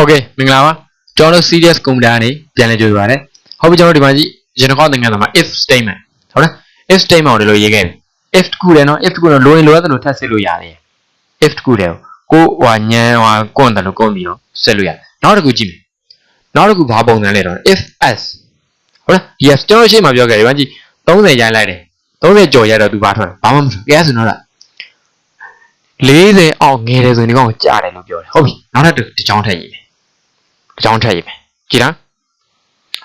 Okay မင်္ဂလာပါကျွန်တော်တို့ serious computer ကနေပြန်လည်ကြိုဆိုပါရစေဟုတ်ပြီကျွန်တော်တို့ဒီမှာကြည့်ရင်တော့သင်ခန်းစာမှာ if statement ဟုတ်လား if statement ကိုဒီလိုရေးခဲ့တယ် if တခုတယ်နော် if တခုတော့လိုရင်လိုရတယ်လို့ထပ်စစ်လို့ရတယ် if တခုတယ်ကိုဟွာညံဟွာကွန့်တယ်လို့ကွန့်ပြီးတော့စစ်လို့ရတယ်နောက်တစ်ခုကြည့်မယ်နောက်တစ်ခုဘာပုံစံလဲတော့ if s ဟုတ်လား yes ကျွန်တော်ရှေ့မှာပြောခဲ့တယ်ဒီမှာကြည့်30ရိုင်းလိုက်တယ်30ကြော်ရတော့သူဘာထွက်လဲဘာမှမထွက် yes ဆိုတော့လား40အောက်ငယ်တယ်ဆိုရင်ဒီကောင်ကိုကြားတယ်လို့ပြောတယ်ဟုတ်ပြီနောက်တစ်တစ်ချောင်းထည့်ရေးမယ် တစ်ချောင်းထည့်ရေးမယ်ကြည်လား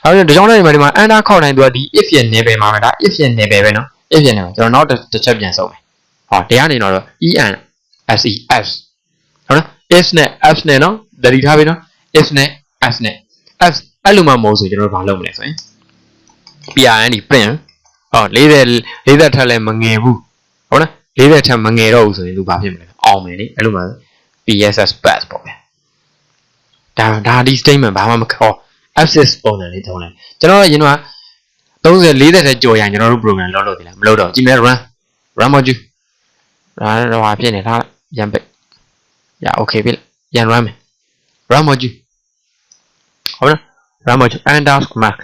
အဲ့တော့တစ်ချောင်းထည့်ရေးမယ်ဒီမှာ under ခောက်နိုင်သူကဒီ if ရဲ့ level မှာပဲဒါ if ရဲ့ level ပဲနော် if ရဲ့ level ကျွန်တော်နောက်တစ်ချက်ပြန်ဆုံးမယ်ဟောတရားနေတော့ en s e s ဟုတ်နော် if နဲ့ f နဲ့နော်တတိထားပြီနော် if နဲ့ s နဲ့ f အဲ့လိုမှမဟုတ်ဆိုကျွန်တော်တို့ဘာလုပ်မလဲဆိုရင် PRN ဒီ print ဟော40 40ထက်လည်းမငယ်ဘူးဟုတ်နော်40ထက်မငယ်တော့ဘူးဆိုရင်သူဘာဖြစ်မလဲအောင်မယ်လေအဲ့လိုမှ PSS pass ပေါ့ဗျာ ဒါဒါဒီ statement ဘာမှမခေါ် access ပုံစံလေးထုံးလိုက်ကျွန်တော်ကရင်တော့30 40ထက်ကြော်ရင်ကျွန်တော်တို့ program လုပ်လို့ဒီလားမလုပ်တော့ကြည့်မယ် run run module ဒါတော့ဟာဖြစ်နေဒါရန်ပိတ်ရ okay ပြီရန် run မယ် run module ဟုတ်လား run module underscore mark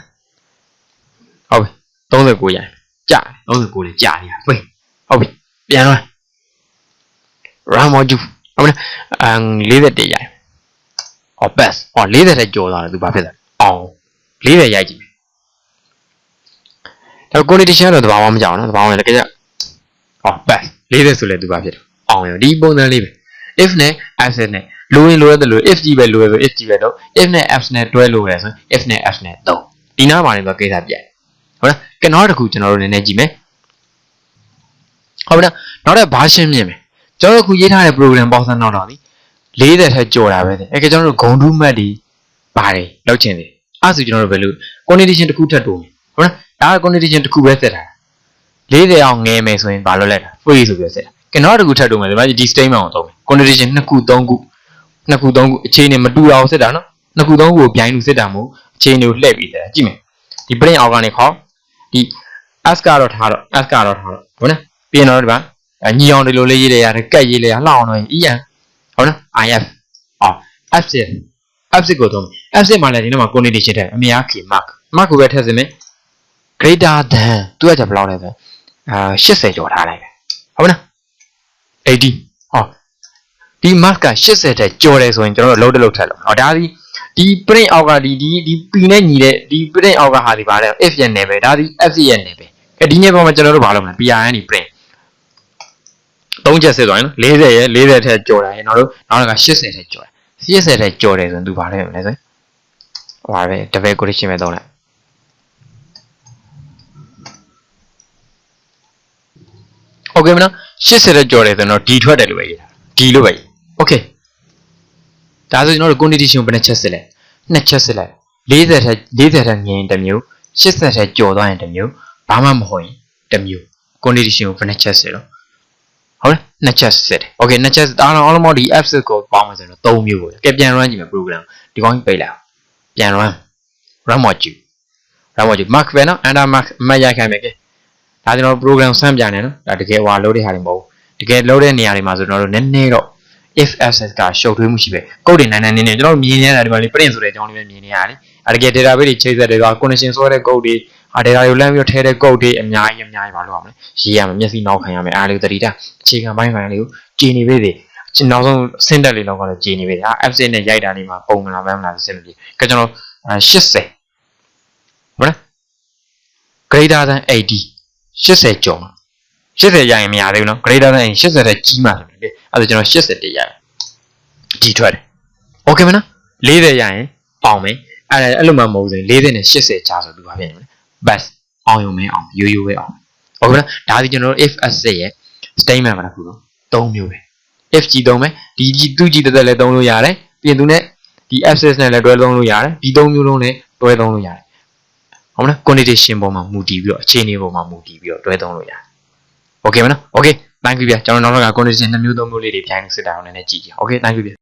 ဟုတ်ပြီ39ရိုင်ကြာ39လေးကြာနေတာဖွင့်ဟုတ်ပြီပြန်တော့ run module ဟုတ်လားအမ်41ရိုင် ဟော pass ဟော40ထက်ကျော်သွားတယ်သူဘာဖြစ်လဲအောင်40ရိုက်ကြည့်မယ်ဒါ condition တော့တဘာမှမကြောက်နော်တဘာမှလည်းကြည့်ဟော pass 40ဆိုလဲသူဘာဖြစ်တယ်အောင်ရောဒီပုံစံလေးပဲ if နဲ့ else နဲ့လိုရင်လိုရတယ်လို့ if ကြီးပဲလိုရဆို if ကြီးပဲတော့ if နဲ့ f နဲ့တွဲလို့ရဆို if နဲ့ f နဲ့တော့ဒီနားမှာနေတော့ကိစ္စပြတ်ဟုတ်လားကဲနောက်တစ်ခုကျွန်တော်တို့နည်းနည်းကြည့်မယ်ဟုတ်ပြီလားနောက်တစ်ဘာရှင်းမြင်မယ်ကျွန်တော်တို့ခုရေးထားတဲ့ program ပေါင်းစပ်နောက်တော့ဒီ 40ထက်ကျော်တာပဲတဲ့အဲကကျွန်တော်တို့ဂုံတူးမှတ်ဒီပါတယ်လောက်ချင်တယ်အဲ့ဆိုကျွန်တော်တို့ဘယ်လို condition တစ်ခုထပ်တိုးမယ်ဟုတ်လားဒါက condition တစ်ခုပဲဆက်တာ40အောင်ငယ်မယ်ဆိုရင်ဘာလုပ်လိုက်တာ free ဆိုပြီးဆက်တာကဲနောက်တစ်ခုထပ်တိုးမယ်ဒီမှာဒီ statement ကိုသုံးမယ် condition နှစ်ခုသုံးခုနှစ်ခုသုံးခုအခြေအနေမတူအောင်ဆက်တာနော်နှစ်ခုသုံးခုကိုပြိုင်လို့ဆက်တာမဟုတ်အခြေအနေကိုလှည့်ပြီးဆက်တာကြည့်မယ်ဒီ print အောက်ကနေခေါ်ဒီ s ကတော့ထားတော့ s ကတော့ထားတော့ဟုတ်နော်ပြင်တော့ဒီမှာညီအောင်ဒီလိုလေးရေးလိုက်ရတယ်ကက်ရေးလိုက်ရလှအောင်တော့ en ဟုတ်နော် if အော် f စစ် f စစ်ကိုတော့ f စစ်မှာလည်းဒီနေ့မှာ condition ထည့်အများ key mark mark ကိုပဲထည့်စမယ် greater than သူကကြဘယ်လောက်လဲဆိုအာ80ကျော်ထားလိုက်ပဲဟုတ်နော်80ဟောဒီ mark က80တဲ့ကျော်တယ်ဆိုရင်ကျွန်တော်တို့လုံးတလုံးထည့်လို့ဟောဒါဒီဒီ print အောက်ကဒီဒီဒီ p နဲ့ညီတဲ့ဒီ print အောက်ကဟာဒီပါတယ် if ရဲ့ level ဒါဒီ f ရဲ့ level အဲဒီနေ့ပေါ်မှာကျွန်တော်တို့ဘာလုပ်မလဲ PRN ဒီ print သုံးချက်စစ်သွားရင်နော်40ရဲ့40ထက်ကျော်တာရဲ့နောက်တော့နောက်က80ထက်ကျော်တယ်80ထက်ကျော်တယ်ဆိုရင်သူဘာလဲမလဲဆိုရင်ဟိုပါပဲ double quotation ပဲသုံးလိုက် Okay မနော်80ထက်ကျော်တယ်ဆိုတော့ D ထွက်တယ်လို့ပဲရေးတာ D လို့ပဲရေး Okay ဒါဆိုကျွန်တော်တို့ condition ဘယ်နှချက်စစ်လဲနှစ်ချက်စစ်လိုက်40ထက်40ထက်ငြိမ်တစ်မျိုး80ထက်ကျော်သွားရင်တစ်မျိုးဘာမှမဟုတ်ရင်တစ်မျိုး condition ကိုဘယ်နှချက်စစ်တော့ ဟုတ်လားနှစ်ချက်စစ်တယ် okay နှစ်ချက်ဒါတော့ almost ဒီ apps ကိုပေါင်းမယ်ဆိုတော့3မျိုးပဲကဲပြန် run ကြည့်မယ် program ဒီကောင်းကြီးပိတ်လိုက်အောင်ပြန် run run module run module mark ပဲနော် under mark အမှတ်ရိုက်ခိုင်းမယ်ကဲဒါကျွန်တော် program ဆန်းပြနေနော်ဒါတကယ်ဟွာလို့တဲ့ဟာတွေမဟုတ်ဘူးတကယ်လို့တဲ့နေရာတွေမှာဆိုတော့နည်းနည်းတော့ if access ကရှုပ်ထွေးမှုရှိပဲကုတ်တွေနိုင်နိုင်နေနေကျွန်တော်မြင်နေရတာဒီမှာလေး print ဆိုတဲ့အကြောင်းလေးပဲမြင်နေရတယ်အဲတကယ် database တွေချိန်ဆက်တွေက connection ဆွဲတဲ့ကုတ်တွေ အာ data တွေကိုလမ်းပြီးထည့်တဲ့ကုတ်တွေအများကြီးအများကြီးပါလို့ရမလဲရေးရမယ်မျက်စိနောက်ခံရမယ်အားလေးသတိထားအခြေခံပိုင်းပိုင်းလေးကိုကြည်နေပြီတွေနောက်ဆုံးဆင်းတက်လေးလောက်ကတော့ကြည်နေပြီအာ app နဲ့ရိုက်တာလေးမှာပုံမလားမမလားစဉ်းမပြေကဲကျွန်တော်80ဟုတ်လား greater than 80 80ကျော်မှာ80ရရင်မရသေးဘူးနော် greater than 80တဲ့ကြီးမှဆိုပြီအဲ့ဒါကျွန်တော်80တည်းရရင်ကြီးထွက်တယ် okay မနော်40ရရင်ပေါင်မယ်အဲ့ဒါအဲ့လိုမှမဟုတ်ဘူး40နဲ့80ကြားဆိုသူဘာဖြစ်နေမလဲ bus အောင်ရုံမဲအောင်ရိုးရိုးပဲအောင်ဟုတ်ကဲ့ဒါဒီကျွန်တော်တို့ if s ရဲ့ statement မှာတစ်ခုတော့၃မျိုးပဲ if ကြီးသုံးမယ်ဒီကြီးသူကြီးတက်တက်လည်းသုံးလို့ရတယ်ပြင်သူနဲ့ဒီ access နဲ့လည်းတွဲသုံးလို့ရတယ်ဒီ၃မျိုးလုံးနဲ့တွဲသုံးလို့ရတယ်ဟုတ်မလား condition ပေါ်မှာမူတည်ပြီးတော့အခြေအနေပေါ်မှာမူတည်ပြီးတော့တွဲသုံးလို့ရတယ် okay မနော် okay thank you ဗျာကျွန်တော်နောက်တော့က condition 2မျိုး3မျိုးလေးတွေပြန်စစ်တာအောင်လည်းကြည့်ကြည့် okay thank you ဗျာ